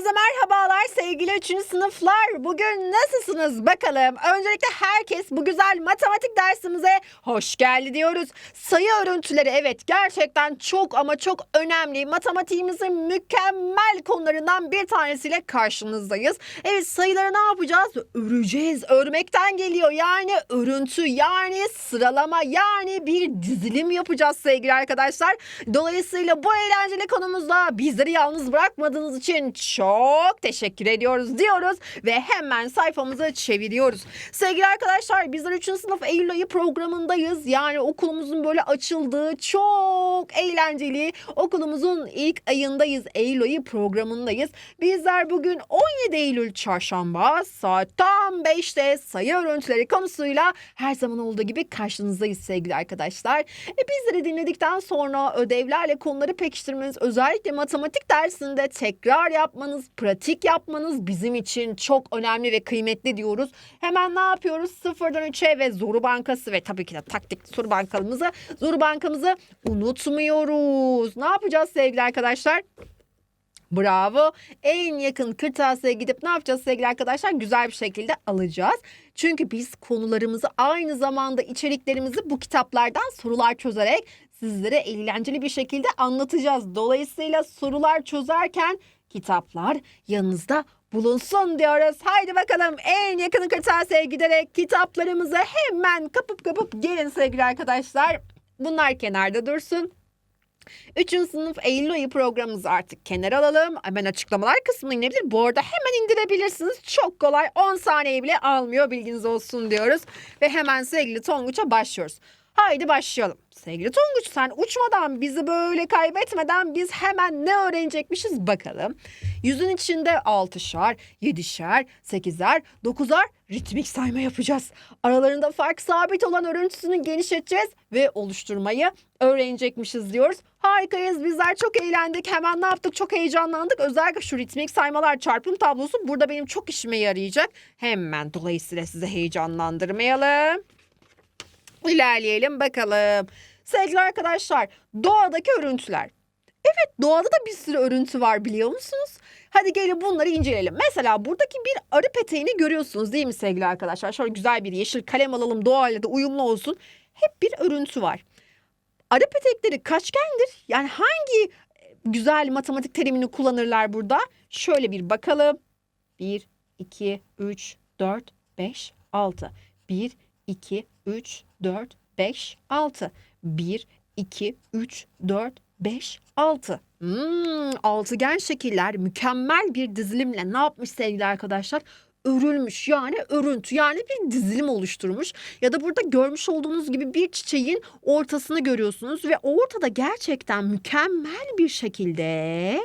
Herkese merhabalar sevgili 3. sınıflar. Bugün nasılsınız bakalım? Öncelikle herkes bu güzel matematik dersimize hoş geldi diyoruz. Sayı örüntüleri evet gerçekten çok ama çok önemli. Matematiğimizin mükemmel konularından bir tanesiyle karşınızdayız. Evet sayıları ne yapacağız? Öreceğiz. Örmekten geliyor. Yani örüntü yani sıralama yani bir dizilim yapacağız sevgili arkadaşlar. Dolayısıyla bu eğlenceli konumuzda bizleri yalnız bırakmadığınız için çok teşekkür ediyoruz diyoruz ve hemen sayfamızı çeviriyoruz. Sevgili arkadaşlar bizler 3. sınıf Eylül ayı programındayız. Yani okulumuzun böyle açıldığı çok eğlenceli okulumuzun ilk ayındayız. Eylül ayı programındayız. Bizler bugün 17 Eylül çarşamba saat tam 5'te sayı örüntüleri konusuyla her zaman olduğu gibi karşınızdayız sevgili arkadaşlar. E bizleri dinledikten sonra ödevlerle konuları pekiştirmeniz özellikle matematik dersinde tekrar yapmanız, pratik yapmanız bizim için çok önemli ve kıymetli diyoruz. Hemen ne yapıyoruz? Sıfırdan 3'e ve Zoru Bankası ve tabii ki de taktik soru bankamızı, Zoru Bankamızı unutmuyoruz. Ne yapacağız sevgili arkadaşlar? Bravo. En yakın kırtasiyeye gidip ne yapacağız sevgili arkadaşlar? Güzel bir şekilde alacağız. Çünkü biz konularımızı aynı zamanda içeriklerimizi bu kitaplardan sorular çözerek sizlere eğlenceli bir şekilde anlatacağız. Dolayısıyla sorular çözerken kitaplar yanınızda bulunsun diyoruz. Haydi bakalım en yakın kırtasiyeye giderek kitaplarımızı hemen kapıp kapıp gelin sevgili arkadaşlar. Bunlar kenarda dursun. Üçüncü sınıf Eylül ayı programımızı artık kenara alalım. Hemen açıklamalar kısmına inebilir. Bu arada hemen indirebilirsiniz. Çok kolay 10 saniye bile almıyor bilginiz olsun diyoruz. Ve hemen sevgili Tonguç'a başlıyoruz. Haydi başlayalım. Sevgili Tonguç sen uçmadan bizi böyle kaybetmeden biz hemen ne öğrenecekmişiz bakalım. Yüzün içinde altışar, yedişer, sekizler, dokuzar ritmik sayma yapacağız. Aralarında fark sabit olan örüntüsünü genişleteceğiz ve oluşturmayı öğrenecekmişiz diyoruz. Harikayız bizler çok eğlendik hemen ne yaptık çok heyecanlandık. Özellikle şu ritmik saymalar çarpım tablosu burada benim çok işime yarayacak. Hemen dolayısıyla size heyecanlandırmayalım. İlerleyelim bakalım. Sevgili arkadaşlar doğadaki örüntüler. Evet doğada da bir sürü örüntü var biliyor musunuz? Hadi gelin bunları inceleyelim. Mesela buradaki bir arı peteğini görüyorsunuz değil mi sevgili arkadaşlar? Şöyle güzel bir yeşil kalem alalım doğayla da uyumlu olsun. Hep bir örüntü var. Arı petekleri kaçgendir. Yani hangi güzel matematik terimini kullanırlar burada? Şöyle bir bakalım. 1, 2, 3, 4, 5, 6. 1, 2, 3, 4, 5, 6. 1, 2, 3, 4, 5, 6. Hmm, altıgen şekiller mükemmel bir dizilimle ne yapmış sevgili arkadaşlar? örülmüş yani örüntü yani bir dizilim oluşturmuş ya da burada görmüş olduğunuz gibi bir çiçeğin ortasını görüyorsunuz ve ortada gerçekten mükemmel bir şekilde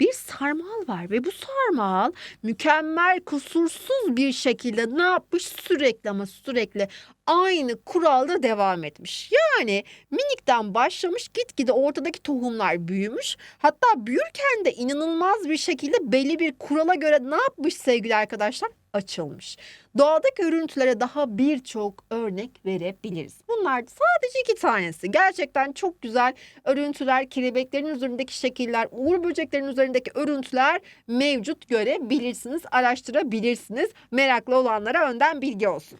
bir sarmal var ve bu sarmal mükemmel kusursuz bir şekilde ne yapmış? Sürekli ama sürekli aynı kuralda devam etmiş. Yani minikten başlamış gitgide ortadaki tohumlar büyümüş. Hatta büyürken de inanılmaz bir şekilde belli bir kurala göre ne yapmış sevgili arkadaşlar? Açılmış. Doğadaki örüntülere daha birçok örnek verebiliriz. Bunlar sadece iki tanesi. Gerçekten çok güzel örüntüler, kelebeklerin üzerindeki şekiller, uğur böceklerin üzerindeki örüntüler mevcut görebilirsiniz, araştırabilirsiniz. Meraklı olanlara önden bilgi olsun.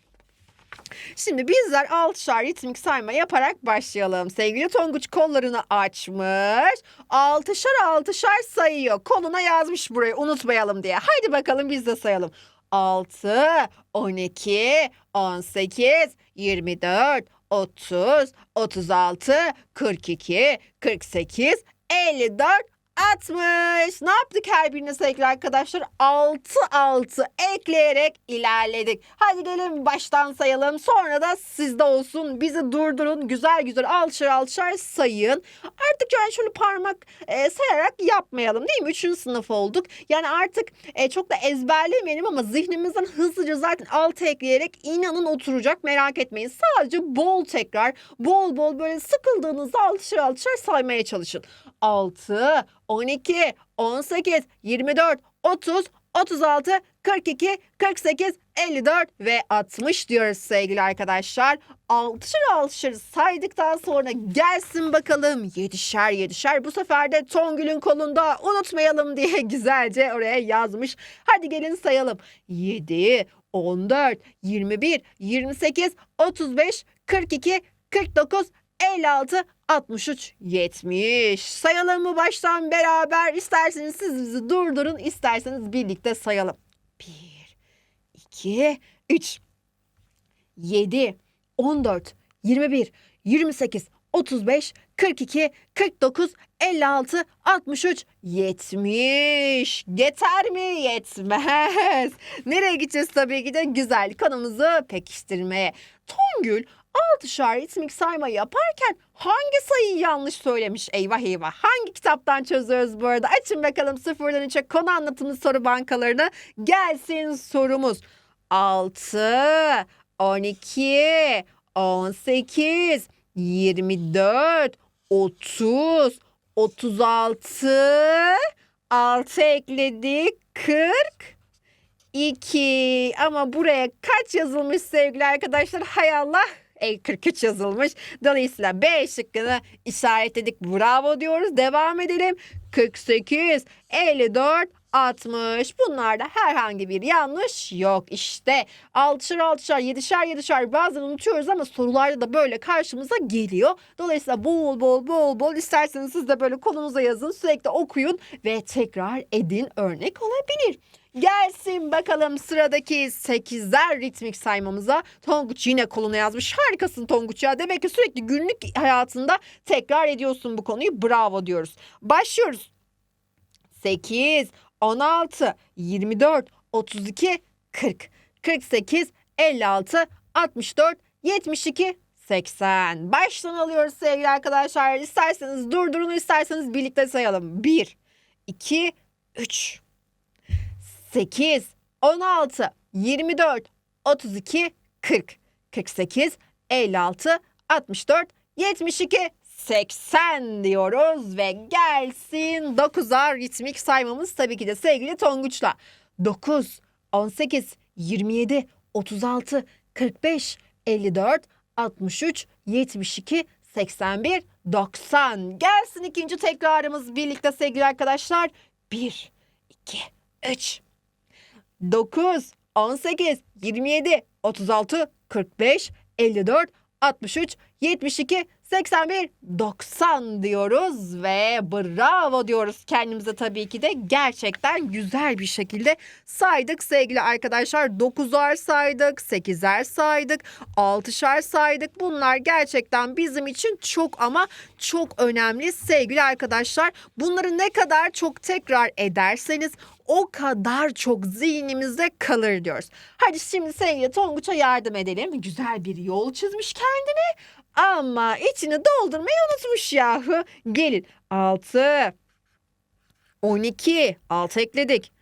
Şimdi bizler altışar ritmik sayma yaparak başlayalım. Sevgili Tonguç kollarını açmış. Altışar altışar sayıyor. Koluna yazmış burayı unutmayalım diye. Haydi bakalım biz de sayalım. 6, 12, 18, 24, 30, 36, 42, 48, 54, 60. Ne yaptık her birine sevgili arkadaşlar? 6 6 ekleyerek ilerledik. Hadi gelin baştan sayalım. Sonra da sizde olsun. Bizi durdurun. Güzel güzel alçar alçar sayın. Artık yani şöyle parmak e, sayarak yapmayalım değil mi? Üçüncü sınıf olduk. Yani artık e, çok da ezberlemeyelim ama zihnimizden hızlıca zaten 6 ekleyerek inanın oturacak. Merak etmeyin. Sadece bol tekrar bol bol böyle sıkıldığınızda alçar alçar saymaya çalışın. 6, 12, 18, 24, 30, 36, 42, 48, 54 ve 60 diyoruz sevgili arkadaşlar. Altışar altışar saydıktan sonra gelsin bakalım yedişer yedişer. Bu sefer de Tongül'ün kolunda unutmayalım diye güzelce oraya yazmış. Hadi gelin sayalım. 7, 14, 21, 28, 35, 42, 49, 56, 63, 70. Sayalım mı baştan beraber? İsterseniz siz bizi durdurun, isterseniz birlikte sayalım. 1, 2, 3, 7, 14, 21, 28, 35, 42, 49, 56, 63, 70. Yeter mi? Yetmez. Nereye gideceğiz tabii ki de güzel kanımızı pekiştirmeye. Tongül altışar ritmik sayma yaparken hangi sayıyı yanlış söylemiş? Eyvah eyvah. Hangi kitaptan çözüyoruz bu arada? Açın bakalım sıfırdan üçe konu anlatımı soru bankalarına. Gelsin sorumuz. 6, 12, 18, 24, 30, 36, 6 ekledik 40, 2 ama buraya kaç yazılmış sevgili arkadaşlar? Hay Allah. E, 43 yazılmış. Dolayısıyla B şıkkını işaretledik. Bravo diyoruz. Devam edelim. 48, 54, 60. Bunlarda herhangi bir yanlış yok. İşte altışar altışar, yedişer yedişer bazen unutuyoruz ama sorularda da böyle karşımıza geliyor. Dolayısıyla bol bol bol bol isterseniz siz de böyle kolunuza yazın sürekli okuyun ve tekrar edin örnek olabilir. Gelsin bakalım sıradaki 8'ler ritmik saymamıza. Tonguç yine koluna yazmış. Harikasın Tonguç ya. Demek ki sürekli günlük hayatında tekrar ediyorsun bu konuyu. Bravo diyoruz. Başlıyoruz. 8, 16, 24, 32, 40, 48, 56, 64, 72, 80. Baştan alıyoruz sevgili arkadaşlar. İsterseniz durdurun, isterseniz birlikte sayalım. 1, 2, 3, 8, 16, 24, 32, 40, 48, 56, 64, 72, 80 diyoruz ve gelsin 9'ar ritmik saymamız tabii ki de sevgili Tonguç'la. 9, 18, 27, 36, 45, 54, 63, 72, 81, 90. Gelsin ikinci tekrarımız birlikte sevgili arkadaşlar. 1, 2, 3, 9, 18, 27, 36, 45, 54, 63, 72, 81, 90 diyoruz ve bravo diyoruz kendimize tabii ki de gerçekten güzel bir şekilde saydık sevgili arkadaşlar. 9'ar saydık, 8'er saydık, 6'şar saydık. Bunlar gerçekten bizim için çok ama çok önemli sevgili arkadaşlar. Bunları ne kadar çok tekrar ederseniz o kadar çok zihnimizde kalır diyoruz. Hadi şimdi sevgili Tonguç'a yardım edelim. Güzel bir yol çizmiş kendine. Ama içini doldurmayı unutmuş yahu. Gelin 6, 12, 6 ekledik.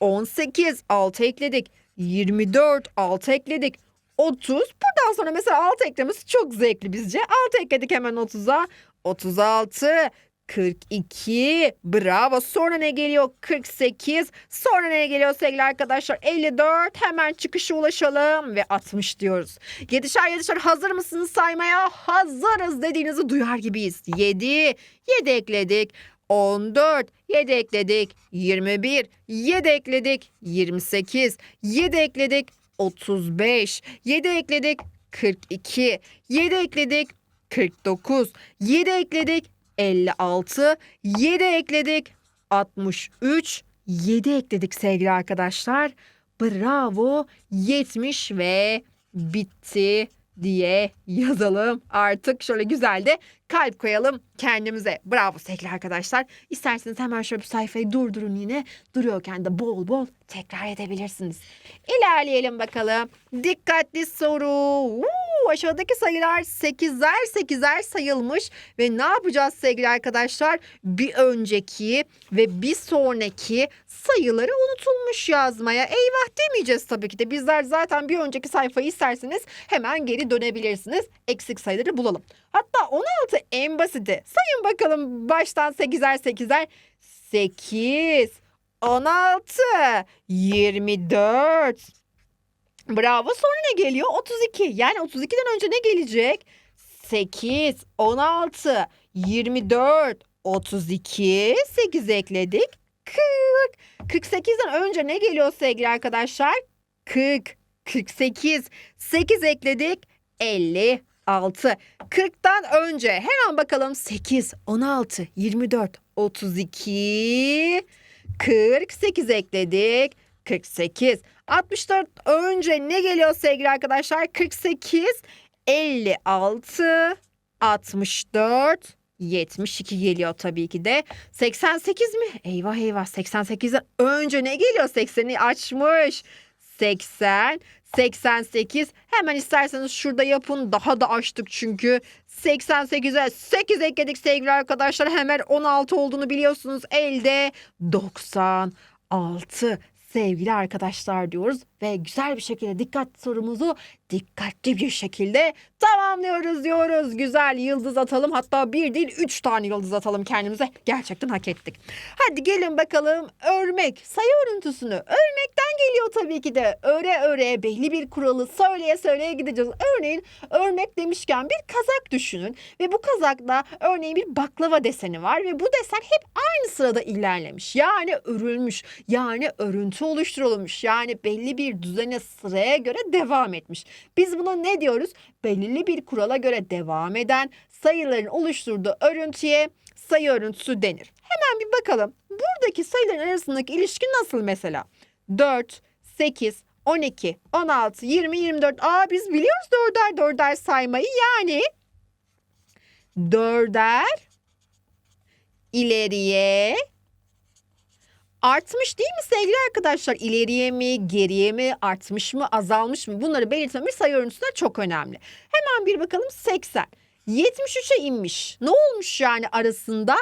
18, 6 ekledik. 24, 6 ekledik. 30. Buradan sonra mesela 6 eklemesi çok zevkli bizce. 6 ekledik hemen 30'a. 36, 42. Bravo. Sonra ne geliyor? 48. Sonra ne geliyor sevgili arkadaşlar? 54. Hemen çıkışa ulaşalım ve 60 diyoruz. Yedişer yedişer hazır mısınız saymaya? Hazırız dediğinizi duyar gibiyiz. 7. 7 ekledik. 14, 7 ekledik, 21, 7 ekledik, 28, 7 ekledik, 35, 7 ekledik, 42, 7 ekledik, 49, 7 ekledik, 56, 7 ekledik, 63, 7 ekledik sevgili arkadaşlar. Bravo 70 ve bitti diye yazalım. Artık şöyle güzel de kalp koyalım kendimize. Bravo sevgili arkadaşlar. İsterseniz hemen şöyle bir sayfayı durdurun yine. Duruyorken de bol bol tekrar edebilirsiniz. İlerleyelim bakalım. Dikkatli soru. Uuu, aşağıdaki sayılar 8'er 8'er sayılmış ve ne yapacağız sevgili arkadaşlar? Bir önceki ve bir sonraki sayıları unutulmuş yazmaya. Eyvah demeyeceğiz tabii ki de. Bizler zaten bir önceki sayfayı isterseniz hemen geri dönebilirsiniz. Eksik sayıları bulalım. Hatta 16 en basiti. Sayın bakalım baştan 8'er 8'er. 8, 16, 24. Bravo. Sonra ne geliyor? 32. Yani 32'den önce ne gelecek? 8, 16, 24, 32. 8 ekledik. 40. 48'den önce ne geliyor sevgili arkadaşlar? 40, 48. 8 ekledik. 56. 40'tan önce hemen bakalım 8, 16, 24, 32, 48 ekledik. 48. 64 önce ne geliyor sevgili arkadaşlar? 48, 56, 64, 72 geliyor tabii ki de. 88 mi? Eyvah eyvah 88'den önce ne geliyor? 80'i açmış. 80, 88. Hemen isterseniz şurada yapın. Daha da açtık çünkü. 88'e 8 ekledik sevgili arkadaşlar. Hemen 16 olduğunu biliyorsunuz. Elde 96 sevgili arkadaşlar diyoruz ve güzel bir şekilde dikkat sorumuzu dikkatli bir şekilde tamamlıyoruz diyoruz. Güzel yıldız atalım hatta bir değil üç tane yıldız atalım kendimize. Gerçekten hak ettik. Hadi gelin bakalım örmek sayı örüntüsünü örmekten geliyor tabii ki de. Öre öre belli bir kuralı söyleye söyleye gideceğiz. Örneğin örmek demişken bir kazak düşünün ve bu kazakta örneğin bir baklava deseni var ve bu desen hep aynı sırada ilerlemiş. Yani örülmüş yani örüntü oluşturulmuş yani belli bir düzene sıraya göre devam etmiş. Biz buna ne diyoruz? Belirli bir kurala göre devam eden sayıların oluşturduğu örüntüye sayı örüntüsü denir. Hemen bir bakalım. Buradaki sayıların arasındaki ilişki nasıl mesela? 4, 8, 12, 16, 20, 24. Aa biz biliyoruz dörder dörder saymayı. Yani dörder ileriye artmış değil mi sevgili arkadaşlar? İleriye mi, geriye mi, artmış mı, azalmış mı? Bunları belirtmemiz sayı örüntüsüne çok önemli. Hemen bir bakalım 80. 73'e inmiş. Ne olmuş yani arasında?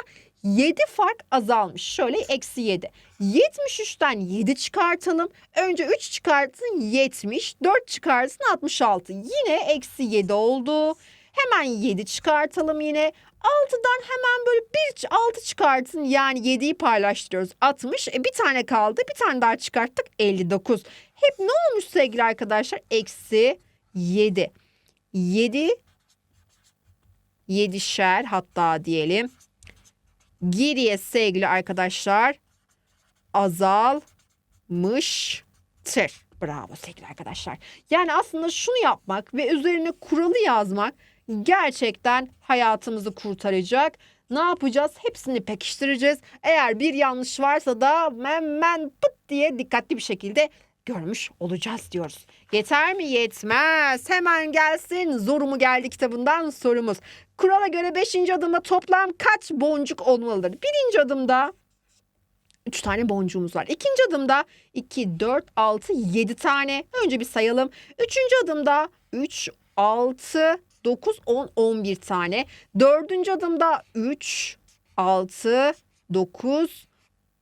7 fark azalmış. Şöyle eksi 7. 73'ten 7 çıkartalım. Önce 3 çıkartın 70. 4 çıkartın 66. Yine eksi 7 oldu. Hemen 7 çıkartalım yine. 6'dan hemen böyle bir 6 çıkartın. Yani 7'yi paylaştırıyoruz. 60. E bir tane kaldı. Bir tane daha çıkarttık. 59. Hep ne olmuş sevgili arkadaşlar? Eksi 7. 7 7'şer hatta diyelim. Geriye sevgili arkadaşlar azalmıştır. Bravo sevgili arkadaşlar. Yani aslında şunu yapmak ve üzerine kuralı yazmak gerçekten hayatımızı kurtaracak. Ne yapacağız? Hepsini pekiştireceğiz. Eğer bir yanlış varsa da hemen pıt diye dikkatli bir şekilde görmüş olacağız diyoruz. Yeter mi? Yetmez. Hemen gelsin zorumu geldi kitabından sorumuz. Kurala göre 5. adımda toplam kaç boncuk olmalıdır? Birinci adımda 3 tane boncuğumuz var. İkinci adımda 2, 4, 6, 7 tane. Önce bir sayalım. Üçüncü adımda 3, 6, 9, 10, 11 tane. Dördüncü adımda 3, 6, 9,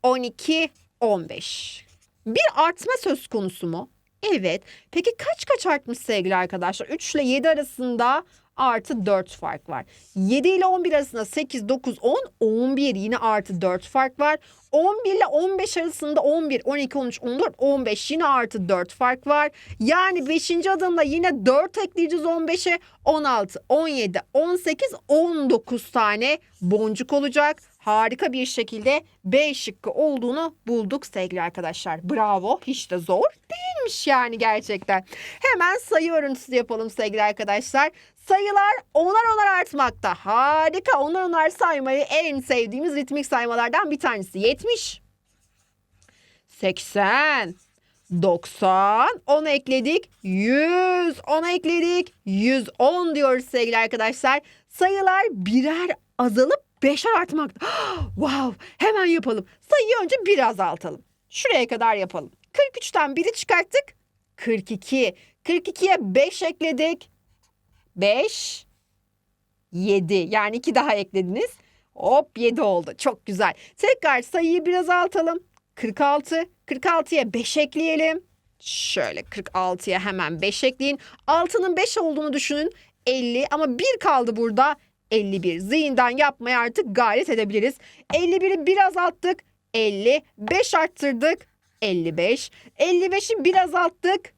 12, 15. Bir artma söz konusu mu? Evet. Peki kaç kaç artmış sevgili arkadaşlar? 3 ile 7 arasında artı 4 fark var. 7 ile 11 arasında 8, 9, 10, 11 yine artı 4 fark var. 11 ile 15 arasında 11, 12, 13, 14, 15 yine artı 4 fark var. Yani 5. adımda yine 4 ekleyeceğiz 15'e. 16, 17, 18, 19 tane boncuk olacak. Harika bir şekilde B şıkkı olduğunu bulduk sevgili arkadaşlar. Bravo. Hiç de zor değilmiş yani gerçekten. Hemen sayı örüntüsü yapalım sevgili arkadaşlar. Sayılar onar onar artmakta. Harika. Onar onar saymayı en sevdiğimiz ritmik saymalardan bir tanesi. 70, 80, 90, 10 ekledik, 100, 10 ekledik, 110 diyoruz sevgili arkadaşlar. Sayılar birer azalıp 5'er artmakta. wow, hemen yapalım. Sayıyı önce bir azaltalım. Şuraya kadar yapalım. 43'ten 1'i çıkarttık. 42. 42'ye 5 ekledik. 5, 7. Yani 2 daha eklediniz. Hop 7 oldu. Çok güzel. Tekrar sayıyı biraz azaltalım. 46. 46'ya 5 ekleyelim. Şöyle 46'ya hemen 5 ekleyin. 6'nın 5 olduğunu düşünün. 50 ama 1 kaldı burada. 51. Zihinden yapmaya artık gayret edebiliriz. 51'i biraz azalttık. 55 arttırdık. 55. 55'i bir azalttık.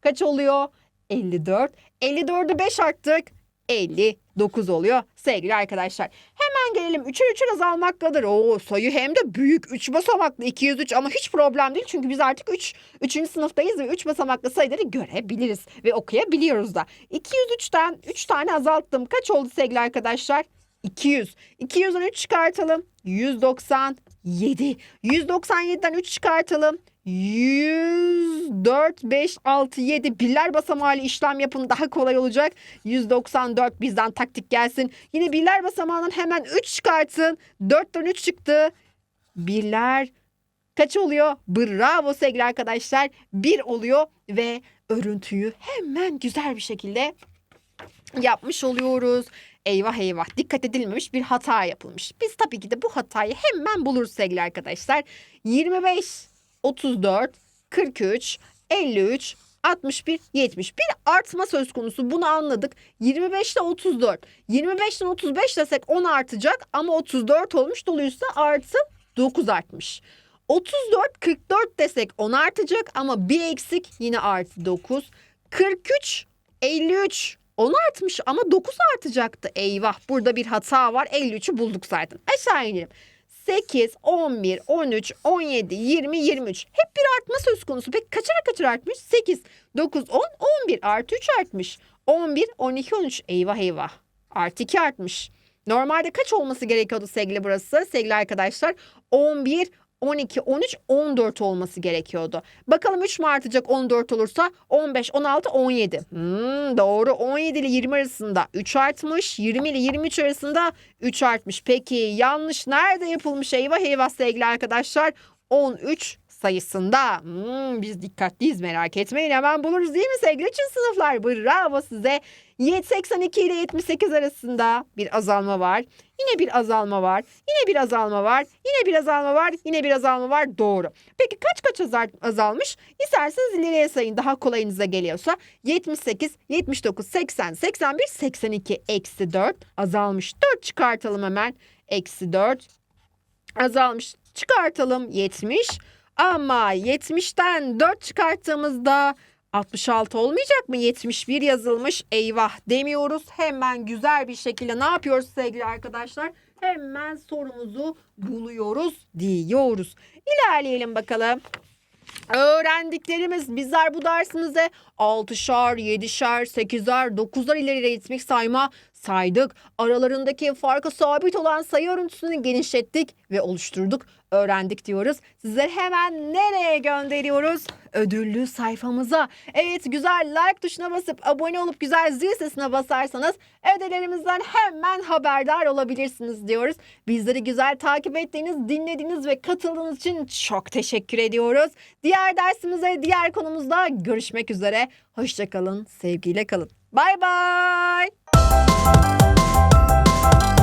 Kaç oluyor? 54. 54'ü 5 arttık. 59 oluyor sevgili arkadaşlar. Hemen gelelim 3'ün 3'ün azalmaktadır. Oo sayı hem de büyük 3 basamaklı 203 ama hiç problem değil. Çünkü biz artık 3 3. sınıftayız ve 3 basamaklı sayıları görebiliriz ve okuyabiliyoruz da. 203'ten 3 tane azalttım. Kaç oldu sevgili arkadaşlar? 200. 200'den 3 çıkartalım. 197. 197'den 3 çıkartalım. 104, 5, 6, 7 birler basamağıyla işlem yapın daha kolay olacak. 194 bizden taktik gelsin. Yine birler basamağından hemen 3 çıkartın. 4'ten 3 çıktı. Birler kaç oluyor? Bravo sevgili arkadaşlar. 1 oluyor ve örüntüyü hemen güzel bir şekilde yapmış oluyoruz. Eyvah eyvah dikkat edilmemiş bir hata yapılmış. Biz tabii ki de bu hatayı hemen buluruz sevgili arkadaşlar. 25, 34, 43, 53, 61, 70. Bir artma söz konusu bunu anladık. 25 ile 34. 25'ten 35 desek 10 artacak ama 34 olmuş dolayısıyla artı 9 artmış. 34, 44 desek 10 artacak ama bir eksik yine artı 9. 43, 53 10 artmış ama 9 artacaktı. Eyvah burada bir hata var. 53'ü bulduk zaten. Aşağı inelim. 8, 11, 13, 17, 20, 23. Hep bir artma söz konusu. Peki kaçar kaçar artmış? 8, 9, 10, 11 artı 3 artmış. 11, 12, 13. Eyvah eyvah. Artı 2 artmış. Normalde kaç olması gerekiyordu sevgili burası? Sevgili arkadaşlar 11, 12, 13, 14 olması gerekiyordu. Bakalım 3 mü artacak 14 olursa 15, 16, 17. Hmm, doğru 17 ile 20 arasında 3 artmış. 20 ile 23 arasında 3 artmış. Peki yanlış nerede yapılmış eyvah eyvah sevgili arkadaşlar? 13 sayısında. Hmm, biz dikkatliyiz merak etmeyin hemen buluruz değil mi sevgili üçün sınıflar? Bravo size. 82 ile 78 arasında bir azalma var. Yine bir azalma var. Yine bir azalma var. Yine bir azalma var. Yine bir azalma var. Doğru. Peki kaç kaç azalmış? İsterseniz ileriye sayın daha kolayınıza geliyorsa. 78, 79, 80, 81, 82 eksi 4 azalmış. 4 çıkartalım hemen. Eksi 4 azalmış. Çıkartalım 70. Ama 70'ten 4 çıkarttığımızda 66 olmayacak mı? 71 yazılmış. Eyvah demiyoruz. Hemen güzel bir şekilde ne yapıyoruz sevgili arkadaşlar? Hemen sorumuzu buluyoruz diyoruz. İlerleyelim bakalım. Öğrendiklerimiz bizler bu dersimize 6'şar, 7'şer, 8'er, 9'ar ileri ritmik sayma saydık. Aralarındaki farkı sabit olan sayı örüntüsünü genişlettik ve oluşturduk. Öğrendik diyoruz. Sizleri hemen nereye gönderiyoruz? Ödüllü sayfamıza. Evet güzel like tuşuna basıp abone olup güzel zil sesine basarsanız ödüllerimizden hemen haberdar olabilirsiniz diyoruz. Bizleri güzel takip ettiğiniz, dinlediğiniz ve katıldığınız için çok teşekkür ediyoruz. Diğer dersimize, diğer konumuzda görüşmek üzere. Hoşçakalın, sevgiyle kalın. Bay bay. Thank you.